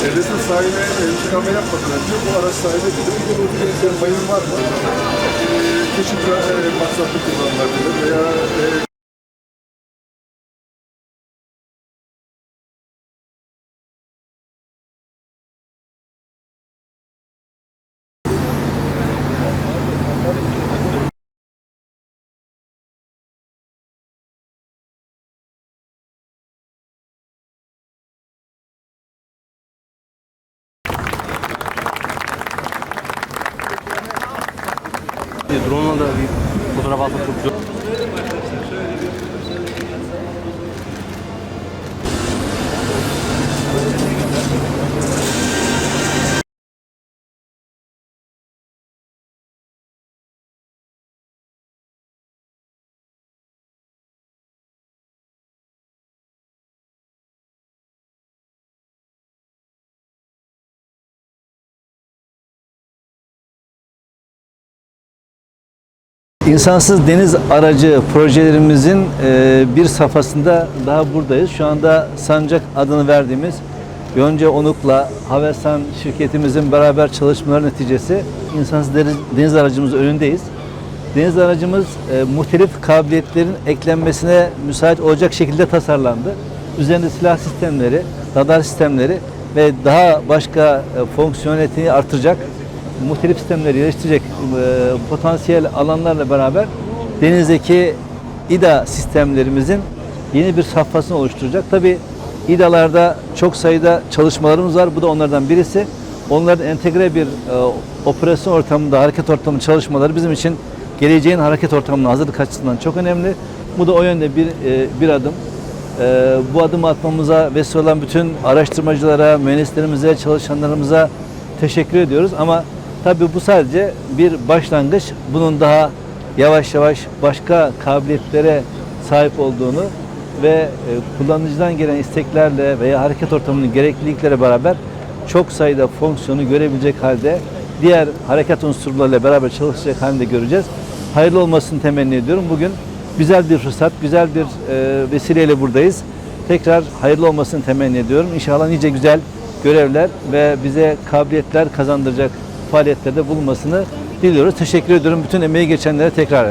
Devletin sahibine e, çıkarma yapmadan önce bu araç sahibi dedi. Bir de bu bir mayın var mı? E, keşif e, maksatlı kullanılabilir veya e, Дрона да ви поздрават од İnsansız deniz aracı projelerimizin e, bir safhasında daha buradayız. Şu anda Sancak adını verdiğimiz Yonca Onuk'la Havelsan şirketimizin beraber çalışmaları neticesi insansız deniz, deniz aracımızın önündeyiz. Deniz aracımız e, muhtelif kabiliyetlerin eklenmesine müsait olacak şekilde tasarlandı. Üzerinde silah sistemleri, radar sistemleri ve daha başka e, fonksiyoneliteyi artıracak muhtelif sistemleri geliştirecek e, potansiyel alanlarla beraber denizdeki İDA sistemlerimizin yeni bir safhasını oluşturacak. Tabi İDA'larda çok sayıda çalışmalarımız var. Bu da onlardan birisi. Onların entegre bir e, operasyon ortamında, hareket ortamı çalışmaları bizim için geleceğin hareket ortamına hazırlık açısından çok önemli. Bu da o yönde bir e, bir adım. E, bu adımı atmamıza vesile olan bütün araştırmacılara, mühendislerimize, çalışanlarımıza teşekkür ediyoruz. Ama tabii bu sadece bir başlangıç. Bunun daha yavaş yavaş başka kabiliyetlere sahip olduğunu ve e, kullanıcıdan gelen isteklerle veya hareket ortamının gerekliliklere beraber çok sayıda fonksiyonu görebilecek halde diğer hareket unsurlarıyla beraber çalışacak halde göreceğiz. Hayırlı olmasını temenni ediyorum. Bugün güzel bir fırsat, güzel bir e, vesileyle buradayız. Tekrar hayırlı olmasını temenni ediyorum. İnşallah nice güzel görevler ve bize kabiliyetler kazandıracak faaliyetlerde bulunmasını diliyoruz. Teşekkür ediyorum bütün emeği geçenlere tekrar.